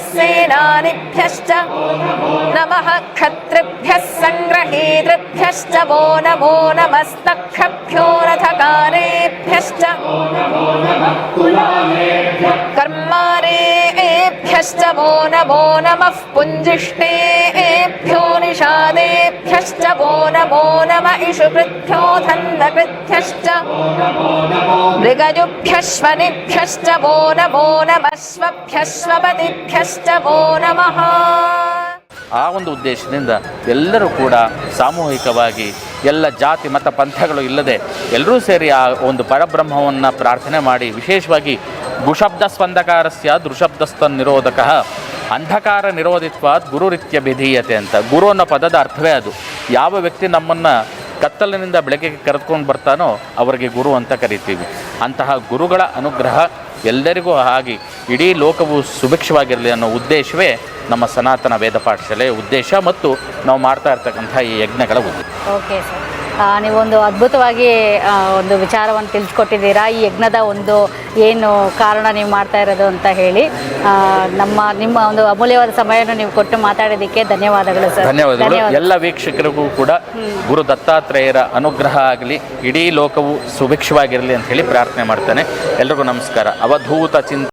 सेनानिभ्यश्च नमः क्षत्रिभ्यः सङ्ग्रहेतृभ्यश्च वो नमो नमस्तक्षभ्यो रथकारेभ्यश्च कर्मारेभ्यश्च वो नमो नमः पुञ्जिष्टेभ्यो निषादेभ्यश्च वो नमो नम इषुकृभ्यो धन्वकृभ्यश्च मृगजुभ्यश्वनिभ्यश्च वो नमो नमस्वभ्यश्वपतिभ्यश्च वो नमः ಆ ಒಂದು ಉದ್ದೇಶದಿಂದ ಎಲ್ಲರೂ ಕೂಡ ಸಾಮೂಹಿಕವಾಗಿ ಎಲ್ಲ ಜಾತಿ ಮತ ಪಂಥಗಳು ಇಲ್ಲದೆ ಎಲ್ಲರೂ ಸೇರಿ ಆ ಒಂದು ಪರಬ್ರಹ್ಮವನ್ನು ಪ್ರಾರ್ಥನೆ ಮಾಡಿ ವಿಶೇಷವಾಗಿ ಗುಶಬ್ದ ಸ್ಪಂದಕಾರಸ್ಯ ದೃಶಬ್ದಸ್ತ ನಿರೋಧಕ ಅಂಧಕಾರ ನಿರೋಧಿತ್ವಾದ ಗುರು ರೀತಿಯ ವಿಧೀಯತೆ ಅಂತ. ಗುರು ಅನ್ನೋ ಪದದ ಅರ್ಥವೇ ಅದು. ಯಾವ ವ್ಯಕ್ತಿ ನಮ್ಮನ್ನು ಕತ್ತಲಿನಿಂದ ಬೆಳಕಿಗೆ ಕರೆದುಕೊಂಡು ಬರ್ತಾನೋ ಅವರಿಗೆ ಗುರು ಅಂತ ಕರಿತೀವಿ. ಅಂತಹ ಗುರುಗಳ ಅನುಗ್ರಹ ಎಲ್ಲರಿಗೂ ಆಗಿ ಇಡೀ ಲೋಕವು ಸುಭಿಕ್ಷವಾಗಿರಲಿ ಅನ್ನೋ ಉದ್ದೇಶವೇ ನಮ್ಮ ಸನಾತನ ವೇದ ಪಾಠಶಾಲೆಯ ಉದ್ದೇಶ ಮತ್ತು ನಾವು ಮಾಡ್ತಾ ಇರ್ತಕ್ಕಂಥ ಈ ಯಜ್ಞಗಳ ಉದ್ದೇಶ. ಓಕೆ ಸರ್ ನೀವೊಂದು ಅದ್ಭುತವಾಗಿ ಒಂದು ವಿಚಾರವನ್ನು ತಿಳಿಸ್ಕೊಟ್ಟಿದ್ದೀರಾ? ಈ ಯಜ್ಞದ ಒಂದು ಏನು ಕಾರಣ ನೀವು ಮಾಡ್ತಾ ಇರೋದು ಅಂತ ಹೇಳಿ ನಮ್ಮ ನಿಮ್ಮ ಒಂದು ಅಮೂಲ್ಯವಾದ ಸಮಯವನ್ನು ನೀವು ಕೊಟ್ಟು ಮಾತಾಡೋದಕ್ಕೆ ಧನ್ಯವಾದಗಳು ಸರ್. ಧನ್ಯವಾದಗಳು. ಎಲ್ಲ ವೀಕ್ಷಕರಿಗೂ ಕೂಡ ಗುರು ದತ್ತಾತ್ರೇಯರ ಅನುಗ್ರಹ ಆಗಲಿ ಇಡೀ ಲೋಕವು ಸುಭಿಕ್ಷವಾಗಿರಲಿ ಅಂತ ಹೇಳಿ ಪ್ರಾರ್ಥನೆ ಮಾಡ್ತಾನೆ. ಎಲ್ರಿಗೂ ನಮಸ್ಕಾರ. ಅವಧೂತ ಚಿಂತ